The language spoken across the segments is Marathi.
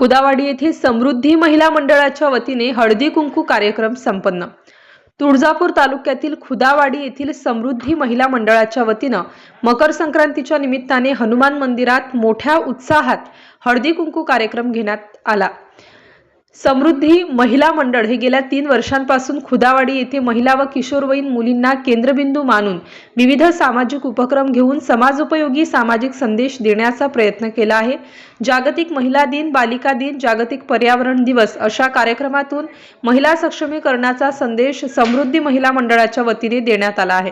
खुदावाडी येथे समृद्धी महिला मंडळाच्या वतीने हळदी कुंकू कार्यक्रम संपन्न. तुळजापूर तालुक्यातील खुदावाडी येथील समृद्धी महिला मंडळाच्या वतीनं मकर संक्रांतीच्या निमित्ताने हनुमान मंदिरात मोठ्या उत्साहात हळदी कुंकू कार्यक्रम घेण्यात आला. समृद्धी महिला मंडळ हे गेल्या तीन वर्षांपासून खुदावाडी येथे महिला व किशोरवयीन मुलींना केंद्रबिंदू मानून विविध सामाजिक उपक्रम घेऊन समाजोपयोगी सामाजिक संदेश देण्याचा प्रयत्न केला आहे. जागतिक महिला दिन बालिका दिन जागतिक पर्यावरण दिवस अशा कार्यक्रमातून महिला सक्षमीकरणाचा संदेश समृद्धी महिला मंडळाच्या वतीने देण्यात आला आहे.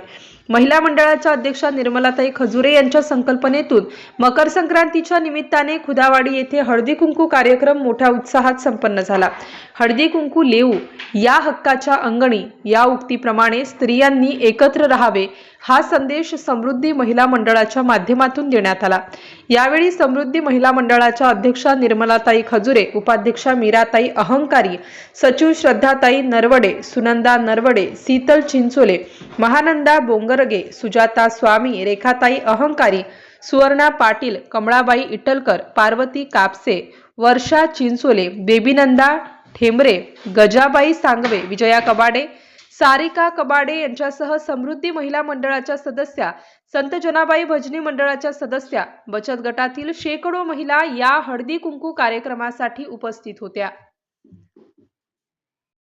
महिला मंडळाच्या अध्यक्षा निर्मलाताई खजुरे यांच्या संकल्पनेतून मकर संक्रांतीच्या निमित्ताने खुदावाडी येथे हळदी कुंकू कार्यक्रम मोठ्या उत्साहात संपन्न झाला. हळदी कुंकू लेऊ या हक्काच्या अंगणी या उक्तीप्रमाणे स्त्रियांनी एकत्र राहावे हा संदेश समृद्धी महिला मंडळाच्या माध्यमातून देण्यात आला. यावेळी समृद्धी महिला मंडळाच्या अध्यक्षा निर्मलाताई खजुरे उपाध्यक्षा मीराताई अहंकारी सचिव श्रद्धाताई नरवडे सुनंदा नरवडे शीतल चिंचोले महानंदा बोंगरगे सुजाता स्वामी रेखाताई अहंकारी सुवर्णा पाटील कमळाबाई इटलकर पार्वती कापसे वर्षा चिंचोले बेबीनंदा ठेंबरे गजाबाई सांगवे विजया कबाडे सारिका कबाडे यांच्यासह समृद्धी महिला मंडळाच्या सदस्या संत जनाबाई भजनी मंडळाच्या सदस्या बचत गटातील शेकडो महिला या हळदी कुंकू कार्यक्रमासाठी उपस्थित होत्या.